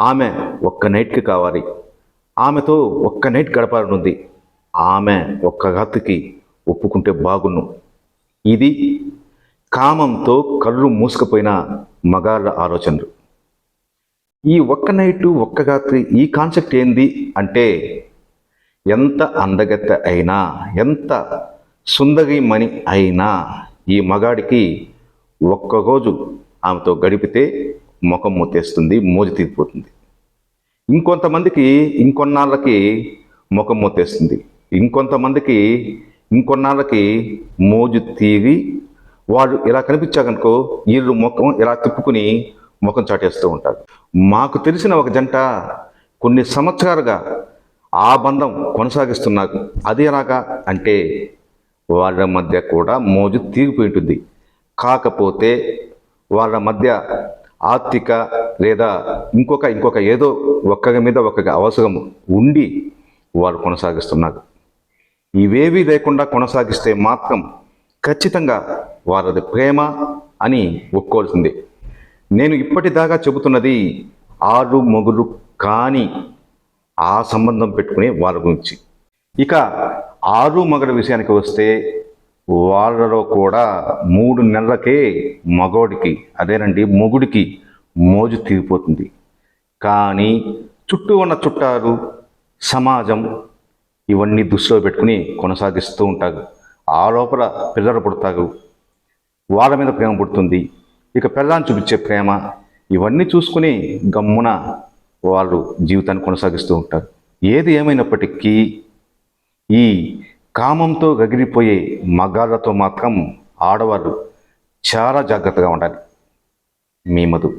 ఆమె ఒక్క నైట్కి కావాలి. ఆమెతో ఒక్క నైట్ గడపాలనుంది. ఆమె ఒక్క రాత్రికి ఒప్పుకుంటే బాగున్ను. ఇది కామంతో కళ్ళు మూసుకుపోయిన మగాళ్ళ ఆలోచనలు. ఈ ఒక్క నైటు ఒక్క రాత్రి ఈ కాన్సెప్ట్ ఏంది అంటే ఎంత అందగత్తె అయినా ఎంత సుందరిమణి అయినా ఈ మగాడికి ఒక్కరోజు ఆమెతో గడిపితే ముఖం మూతేస్తుంది మోజు తీరిపోతుంది ఇంకొంతమందికి ఇంకొన్నాళ్ళకి ముఖం మూతేస్తుంది. ఇంకొంతమందికి ఇంకొన్నాళ్ళకి మోజు తీరి వాళ్ళు ఇలా కనిపించాకనుకో వీళ్ళు ముఖం ఇలా తిప్పుకుని ముఖం చాటేస్తూ ఉంటారు. మాకు తెలిసిన ఒక జంట కొన్ని సంవత్సరాలుగా ఆ బంధం కొనసాగిస్తున్నారు అది ఎలాగా అంటే వాళ్ళ మధ్య కూడా మోజు తీరిపోయి ఉంటుంది. కాకపోతే వాళ్ళ మధ్య ఆర్థిక లేదా ఇంకొక ఇంకొక ఏదో ఒక్కరి మీద ఒక్కరి అవసరం ఉండి వారు కొనసాగిస్తున్నారు. ఇవేవీ లేకుండా కొనసాగిస్తే మాత్రం ఖచ్చితంగా వారిది ప్రేమ అని ఒప్పుకోవాల్సిందే. నేను ఇప్పటిదాకా చెబుతున్నది ఆరు మొగులు కాని ఆ సంబంధం పెట్టుకునే వారి గురించి. ఇక ఆరు మగడ విషయానికి వస్తే వాళ్ళలో కూడా మూడు నెలలకే మగోడికి అదేనండి మొగుడికి మోజు తీరిపోతుంది. కానీ చుట్టూ ఉన్న చుట్టాలు సమాజం ఇవన్నీ దృష్టిలో పెట్టుకుని కొనసాగిస్తూ ఉంటారు. ఆ లోపల పిల్లలు పుడతారు వాళ్ళ మీద ప్రేమ పుడుతుంది. ఇక పిల్లని చూపించే ప్రేమ ఇవన్నీ చూసుకుని గమ్మున వాళ్ళు జీవితాన్ని కొనసాగిస్తూ ఉంటారు. ఏది ఏమైనప్పటికీ ఈ కామంతో గగిరిపోయే మగాళ్ళతో మాత్రం ఆడవాళ్ళు చాలా జాగ్రత్తగా ఉండాలి. మీ మధు.